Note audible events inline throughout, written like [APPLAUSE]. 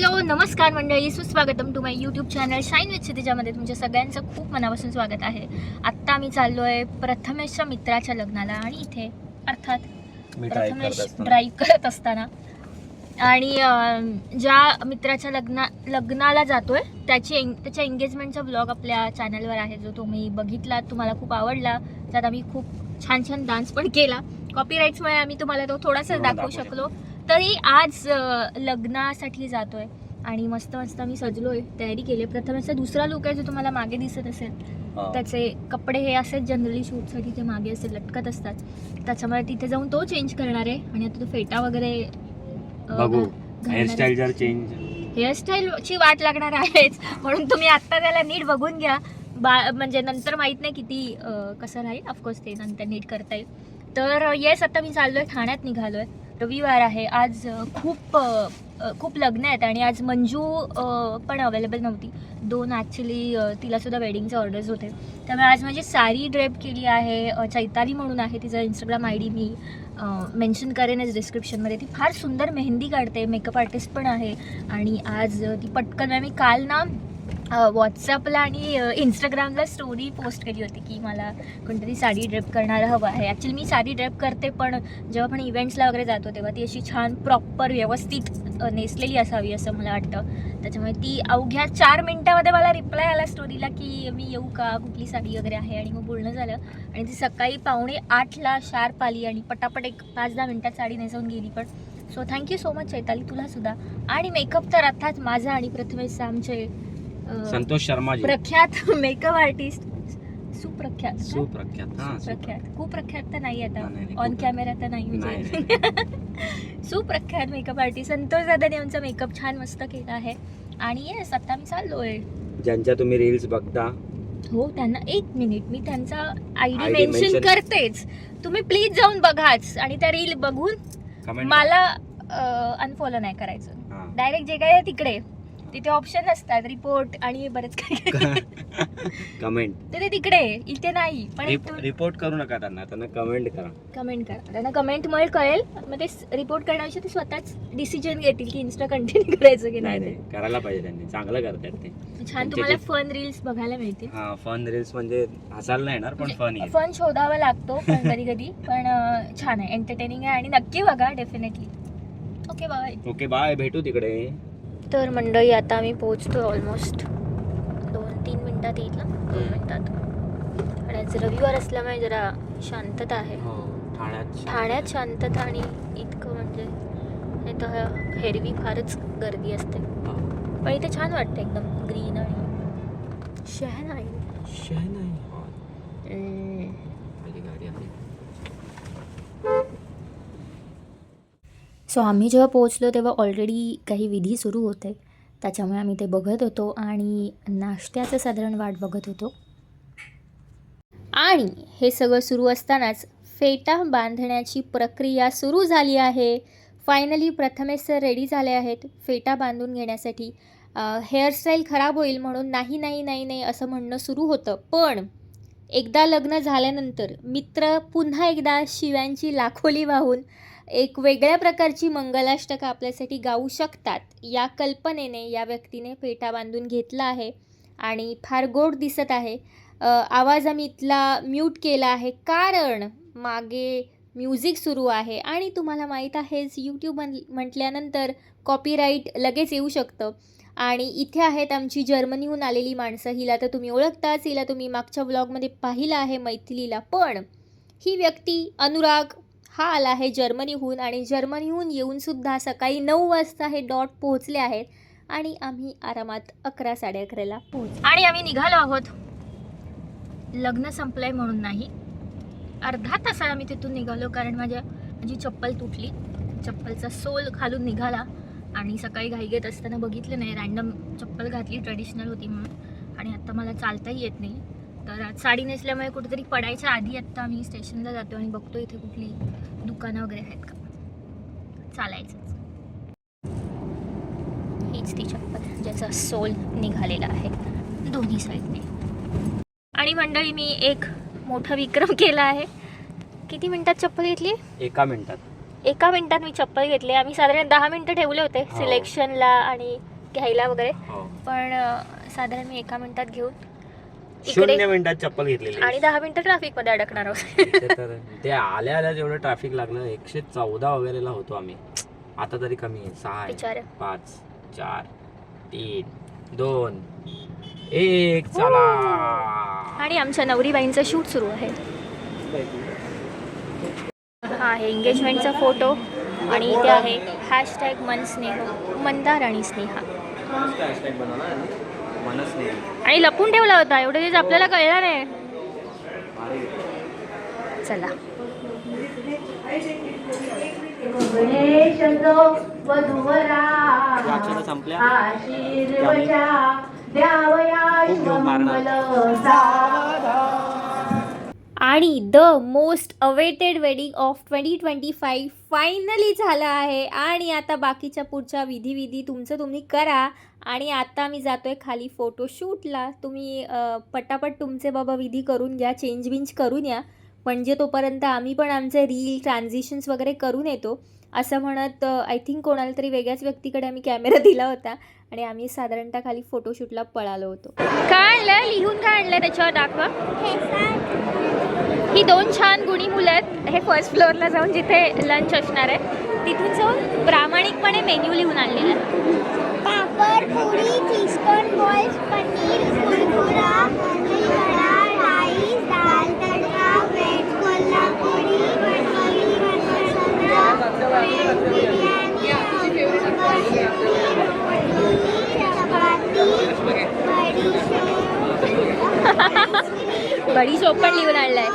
Hello नमस्कार मंडळी. सुस्वागतम to my YouTube channel shine with क्षितिजामध्ये तुमच्या सगळ्यांचं खूप मनापासून स्वागत आहे. आत्ता आम्ही चाललो आहे प्रथमेशच्या मित्राच्या लग्नाला आणि इथे अर्थात प्रथमेश ड्राईव्ह करत असताना. आणि ज्या मित्राच्या लग्ना लग्नाला जातोय त्याची एंग त्याच्या एंगेजमेंटचा ब्लॉग आपल्या चॅनलवर आहे जो तुम्ही बघितला तुम्हाला खूप आवडला. त्यात आम्ही खूप छान छान डान्स पण केला. कॉपीराईट्समुळे आम्ही तुम्हाला तो थोडासा थोडा दाखवू दाखवू शकलो. तरी आज लग्नासाठी जातोय आणि मस्त मस्त मी सजलोय तयारी केली आहे. प्रथमेशचा दुसरा लुक आहे जो तुम्हाला मागे दिसत असेल. त्याचे कपडे हे असेच जनरली शूटसाठी ते मागे असे लटकत असतात. त्याच्यामुळे तिथे जाऊन तो चेंज करणार आहे आणि आता तो फेटा वगैरे बघू. हेअरस्टाईल जर चेंज हेअरस्टाईलची वाट लागणार आहेच. म्हणून तुम्ही आत्ता त्याला नीट बघून घ्या. बा म्हणजे नंतर माहीत नाही किती कसं राहील. ऑफकोर्स ते नंतर नीट करता येईल. तर येस आता मी चाललोय ठाण्यात निघालोय. रविवार आहे. आज खूप खूप लग्न आहेत आणि आज मंजू पण अवेलेबल नव्हती. दोन ॲक्च्युली तिलासुद्धा वेडिंगचे ऑर्डर्स होते. त्यामुळे आज माझी साडी ड्रेप केली आहे. चैताली म्हणून आहे तिचा इंस्टाग्राम आय डी मी मेन्शन करेनच डिस्क्रिप्शनमध्ये ती फार सुंदर मेहंदी काढते मेकअप आर्टिस्ट पण आहे. आणि आज ती पटकन मी काल ना व्हॉट्सअपला आणि इंस्टाग्रामला स्टोरी पोस्ट केली होती की मला कोणतरी साडी ड्रेप करणारं हवं आहे. ॲक्च्युली मी साडी ड्रेप करते पण जेव्हा आपण इव्हेंट्सला वगैरे जातो तेव्हा ती अशी छान प्रॉपर व्यवस्थित नेसलेली असावी असं मला वाटतं. त्याच्यामुळे ती अवघ्या चार मिनटामध्ये मला रिप्लाय आला स्टोरीला की मी येऊ का? कुठली साडी वगैरे आहे? आणि मग बोलणं झालं. आणि ती सकाळी पावणे आठला शार्प आली आणि पटापट एक पाच दहा मिनटात साडी नेसवून गेली पण. So thank you so much Chaitali तुला सुद्धा आणि मेकअप तर अर्थात माझा आणि प्रथमेश आमचे संतोष शर्मा जी. प्रख्यात [LAUGHS] मेकअप आर्टिस्ट सुप्रख्यात काय? सुप्रख्यात. हा प्रख्यात कुप्रख्यात तर नाही आता. नाही, नाही, ऑन कॅमेरा तर नाही म्हणजे. [LAUGHS] सुप्रख्यात मेकअप आर्टिस्ट संतोष दादाने आमचा मेकअप छान मस्त केला आहे. आणि येस आता मी चाललोय ज्यांच्या तुम्ही रील्स बघता. हो त्यांना एक मिनिट मी त्यांचा I D ID mention mention- करतेच. तुम्ही प्लीज जाऊन बघाच. आणि त्या रील बघून कमेंट मला अनफॉलो नाही करायचं. डायरेक्ट जे काय आहे तिकडे. तिथे ऑप्शन असतात रिपोर्ट आणि बरेच काही. [LAUGHS] कमेंट तर ते तिकडे इथे नाही पण रिपोर्ट करू नका त्यांना त्यांना कमेंट करा. कमेंट करा. त्यांना कमेंटमुळे कळेल मग ते रिपोर्ट करण्याविषयी ते स्वतःच डिसिजन घेतील की इन्स्टा कंटिन्यू [LAUGHS] करायचं की नाही करायला पाहिजे त्यांनी चांगलं करतात ते. छान तुम्हाला फन रील्स बघायला मिळतील. हा फन रील्स म्हणजे हसायला नाही येणार पण फन येईल फन शोधावा लागतो पण कधी कधी पण छान आहे. एंटरटेनिंग आहे आणि नक्की बघा definitely okay bye okay bye भेटू तिकडे. तर मंडळी आता आम्ही पोहोचतो ऑलमोस्ट दोन तीन मिनिटात येईल ना? दोन मिनिटात. आणि आज रविवार असल्यामुळे जरा शांतता आहे. हो ठाण्यात शांतता. आणि इतकं म्हणजे नाही तर हेरवी फारच गर्दी असते. हा. पण इथे छान वाटतं एकदम ग्रीन आणि शहर आहे. शहनाई. हा, माझी गाडी आहे सो आम्ही जेव्हा पोहोचलो तेव्हा ऑलरेडी काही विधी सुरू होते. त्याच्यामुळे आम्ही ते बघत होतो आणि नाश्त्याचं साधारण वाट बघत होतो. आणि हे सगळं सुरू असतानाच फेटा बांधण्याची प्रक्रिया सुरू झाली आहे. फायनली प्रथमेश सर रेडी झाले आहेत फेटा बांधून घेण्यासाठी. हेअरस्टाईल खराब होईल म्हणून नाही नाही नाही नाही असं म्हणणं सुरू होतं. पण एकदा लग्न झाल्यानंतर मित्र पुन्हा एकदा शिव्यांची लाखोली वाहून एक वेगळ्या प्रकारची मंगलाष्टकं आपल्यासाठी गाऊ शकतात. या कल्पनेने या व्यक्तीने फेटा बांधून घेतला आहे आणि फार गोड दिसत आहे. आवाज आम्ही इथला म्यूट केला आहे कारण मागे म्युझिक सुरू आहे आणि तुम्हाला माहीत आहेच यूट्यूब म्हण म्हटल्यानंतर कॉपीराईट लगेच येऊ शकतं. आणि इथे आहेत आमची जर्मनीहून आलेली माणसं. हिला तर तुम्ही ओळखताच हिला तुम्ही मागच्या व्लॉगमध्ये पाहिलं आहे मैथिलीला. पण ही व्यक्ती अनुराग हा आला आहे जर्मनीहून आणि जर्मनीहून येऊनसुद्धा सकाळी नऊ वाजता हे डॉट पोहोचले आहेत आणि आम्ही आरामात अकरा साडे अकराला पोहोच आणि आम्ही निघालो आहोत. लग्न संपलंय म्हणून नाही. अर्धा तासाला आम्ही तिथून निघालो कारण माझ्या माझी चप्पल तुटली. चप्पलचा सोल खालून निघाला आणि सकाळी घाई घेत असताना बघितलं नाही. रँडम चप्पल घातली ट्रेडिशनल होती म्हणून. आणि आत्ता मला चालताही येत नाही. तर आज साडी नेसल्यामुळे कुठेतरी पडायच्या आधी आत्ता आम्ही स्टेशनला जातो आणि बघतो इथे कुठली दुकानं वगैरे आहेत का. चालायचंच. हीच ती चप्पल ज्याचा सोल निघालेला आहे दोन्ही साईडने. आणि मंडळी मी एक मोठा विक्रम केला आहे. किती मिनिटात चप्पल घेतली? एका मिनिटात. एका मिनिटात मी चप्पल घेतली. आम्ही साधारण दहा मिनिटं ठेवले होते हो. सिलेक्शनला आणि घ्यायला वगैरे. हो. पण साधारण मी एका मिनिटात घेऊन शून्य मिनिटात चप्पल घेतलेली आणि दहा मिनिटं ट्रॅफिकमध्ये अडकणार आहोत. तर ते आल्या आल्या जेवढं ट्रॅफिक लागलं एकशे चौदा वगैरेला होतो आम्ही. आता तरी कमी आहे. सहा आहे. बिचारे. पाच चार तीन दोन एक. चला. आणि आमच्या नवरीबाईंचं शूट सुरू आहे. हा आहे एंगेजमेंटचा फोटो आणि इथे आहे हॅशटॅग मन स्नेह मंदार आणि स्नेहा आणि लपून ठेवला होता. एवढे दिवस आपल्याला कळलं नाही. चला. आणि the most awaited wedding of twenty twenty five finally झालं आहे. आणि आता बाकीच्या पुढच्या विधी विधी तुमचं तुम्ही करा. आणि आता मी जातोय खाली फोटोशूटला तुम्ही पटापट तुमचे बाबा विधी करून घ्या चेंज बिंज करून या. म्हणजे तोपर्यंत आम्ही पण आमचे रील ट्रान्झिशन्स वगैरे करून येतो. असं म्हणत आय थिंक कोणाला तरी वेगळ्याच व्यक्तीकडे आम्ही कॅमेरा [LAUGHS] दिला होता आणि आम्ही साधारणतः खाली फोटोशूटला पळालो होतो. काय आणलं लिहून काय आणलं त्याच्यावर दाखवा. ही दोन छान गुणी मुलं आहेत. हे फर्स्ट फ्लोअरला जाऊन जिथे लंच असणार आहे तिथून जाऊन प्रामाणिकपणे मेन्यू लिहून आणलेला आहे. पुरी चिकन बॉल्स पनीर कुरकुरा दहीवडा राईस दाल तडका कोल्हापुरी बिर्याणी चपाती बडीशेप बडीशोप पण लिहून आणलाय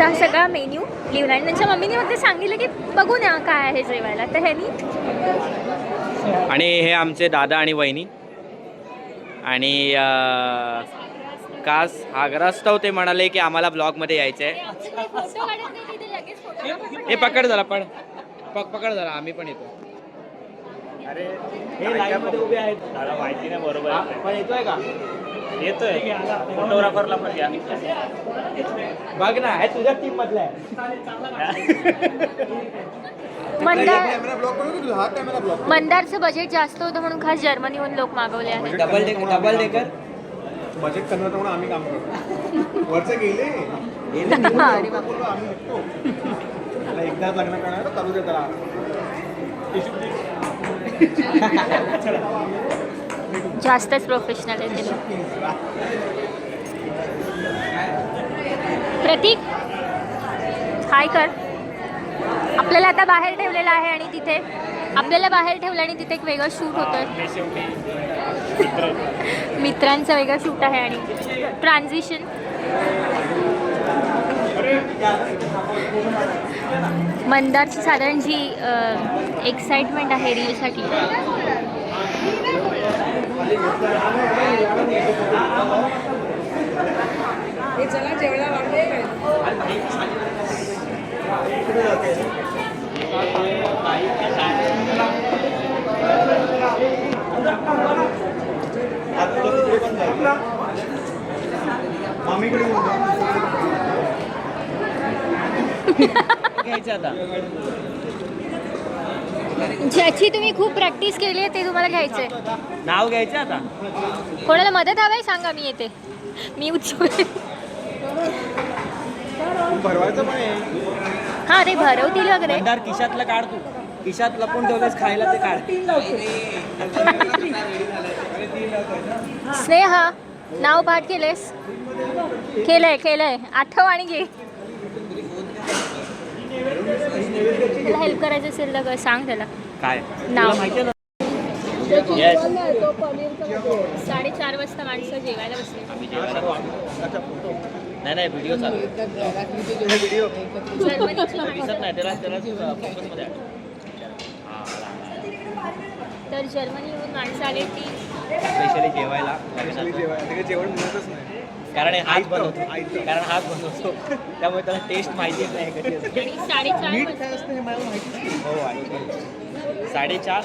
असा सगळा मेन्यू लिहून आणि त्यांच्या मम्मीने फक्त सांगितलं की बघू ना काय आहे जेवायला. तर ह्यांनी आणि हे आमचे दादा आणि वहिनी. आणि कास आग्रास्तव ते म्हणाले की आम्हाला ब्लॉगमध्ये यायचं आहे हे पकड जरा पण. पक पकड जरा आम्ही पण येतो. अरे हे लाईव्हमध्ये उभे आहेत. मला माहिती नाही बरोबर हा, पण येतोय का? येतोय. फोटोग्राफरला पण घ्या बघ ना हे तुझ्या टीम मधला आहे. मंदार मंदारचं बजेट जास्त होतं म्हणून खास जर्मनीहून लोक मागवले आहेत. Double decker double decker budget convert म्हणून आम्ही काम करतो. [LAUGHS] वरचे गेले? [LAUGHS] एकदाच लग्न करणार चालू दे त्याला जास्तच प्रोफेशनल आहे ते प्रतीक हाय कर. आपल्याला आता बाहेर ठेवलेलं आहे आणि तिथे आपल्याला बाहेर ठेवलं आणि तिथे एक वेगळं शूट होतं [LAUGHS] मित्रांचं वेगळं शूट आहे आणि ट्रान्झिशन मंदारची साधारण जी एक्साइटमेंट आहे रीलसाठी मामीकडे बोलतो. [LAUGHS] घ्यायचं आता? ज्याची तुम्ही खूप प्रॅक्टिस केली आहे ते तुम्हाला घ्यायचं आहे नाव घ्यायचं आता? कोणाला मदत हवी आहे? सांगा मी येते. मी उत्सुक. भरवायचं हां ते भरवतील वगैरे. खिशातलं काढ तू. खिशात लपून ठेवलंस खायला ते काढ. स्नेहा नाव पाठ केलेस केलंय केलंय. आठव आणि घे. त्याला हेल्प करायचं असेल तर सांग त्याला. काय? नाव. तुला. साडेचार वाजता माणसं जेवायला बसले. आम्ही जेवायला नाही नाही व्हिडिओ चालू दिसत नाही त्याला त्याला फोकसमध्ये. हा. तर जर्मनीहून माणसं आली ती स्पेशली जेवायला. जेवण मिळतच नाही. कारण हे हात बनवतो. कारण हात बनवतो त्यामुळे त्याला टेस्ट माहितीच नाही कशी असते असतं हे हो साडेचार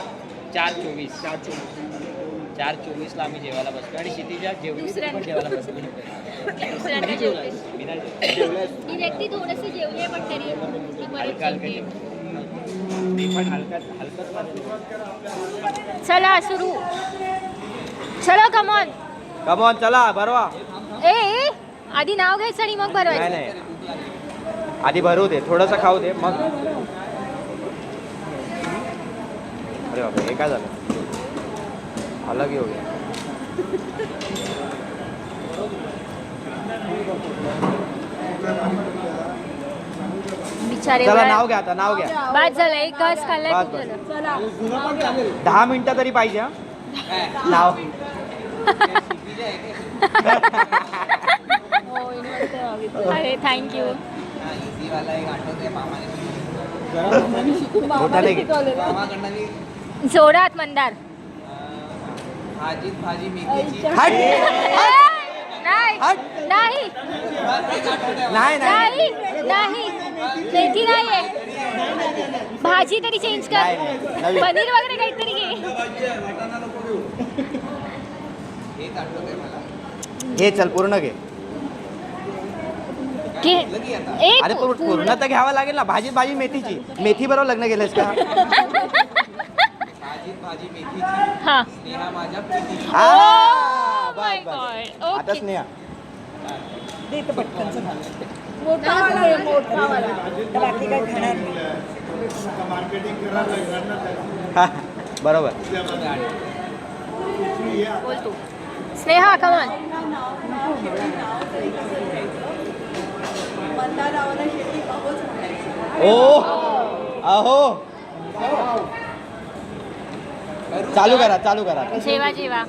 चार चोवीस. चार चोवीस. चार चोवीसला आम्ही जेवायला बसलो आणि क्षितिजा जेवली तरी पण जेवायला बसली दुसऱ्यांदा जेवते. मी नाही जेवले. ती व्यक्ती थोडंसं जेवली पण तरी ती परत हलका हलका जेवते. मी पण हलका हलकच माझं चला सुरू. चला कमॉन कमॉन चला बरवा ए ए, आधी नाव घ्यायचं आणि मग नाही भरवायचं. नाही आधी भरू दे. थोडंसं खाऊ दे. मग. अरे बापरे हे काय झालं? अलग ही हो गया. बिचारे चला बाळ. नाव घ्या आता नाव घ्या. बाद झालं एक घास खाल्लाय बस, खूप बस. झालं? दहा मिनिटं तरी पाहिजे हा? नाव. [LAUGHS] अरे थँक्यू. जोरात मंदार. नाही. नाही. नाही नाही. नाही नाही. मेथी नाहीये. भाजी तरी चेंज कर. पनीर वगैरे काहीतरी घे. घे चल पूर्ण घे. अरे पूर्ण पूर्ण तर घ्यावं लागेल ना. भाजी भाजी मेथीची. मेथी बरोबर लग्न केलंस का? हा. आ, Oh my बस. आता. स्नेहा. हा, बरोबर. बोल तू. स्नेहा कमन ओ अहो चालू करा चालू करा. जेवा जेवा.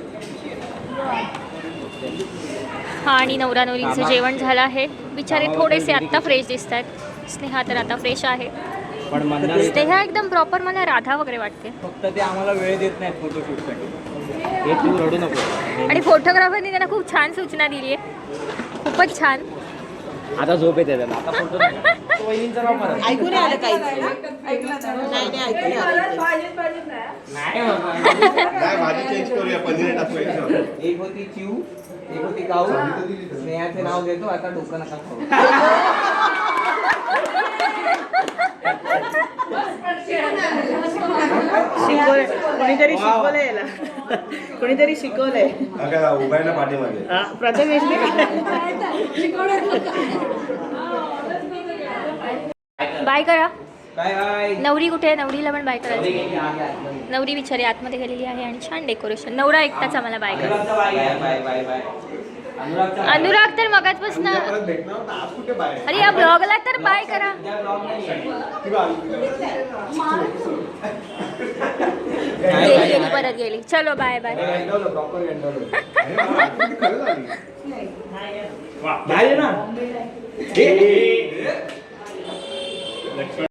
हा आणि नवरा नवरीचं जेवण झालं आहे. बिचारे थोडेसे आत्ता फ्रेश दिसत आहेत स्नेहा तर आता फ्रेश आहे. पण स्नेहा एकदम प्रॉपर मला राधा वगैरे वाटते. फक्त ते आम्हाला वेळ देत नाहीत फोटोशूटसाठी आणि फोटोग्राफरनी त्यांना खूप छान सूचना दिली आहे. खूपच छान. आता झोप येते. ऐकून आलं काही. एक होती एक होती काऊ. स्नेहाचे नाव घेतो आता डोकं नका खाऊ. शिकवलं. कोणीतरी शिकवलंय याला. कोणीतरी शिकवलंय. काय उभा आहे ना पाठीमागे प्रथमेश बाय करा. Bye bye. नवरी कुठे आहे? नवरीला पण बाय करायचं नवरी बिचारी आतमध्ये गेलेली आहे आणि छान डेकोरेशन. नवरा एकटाच आम्हाला बाय करा. अनुराग तर मगाचपासून अरे या ब्लॉगला तर बाय करा. उद्या vlog नाही आहे. किंवा आज- गेली गेली परत गेली चलो बाय बाय गंडवलं, proper गंडवलं. अरे मला आठवण खरंच आली. झाले ना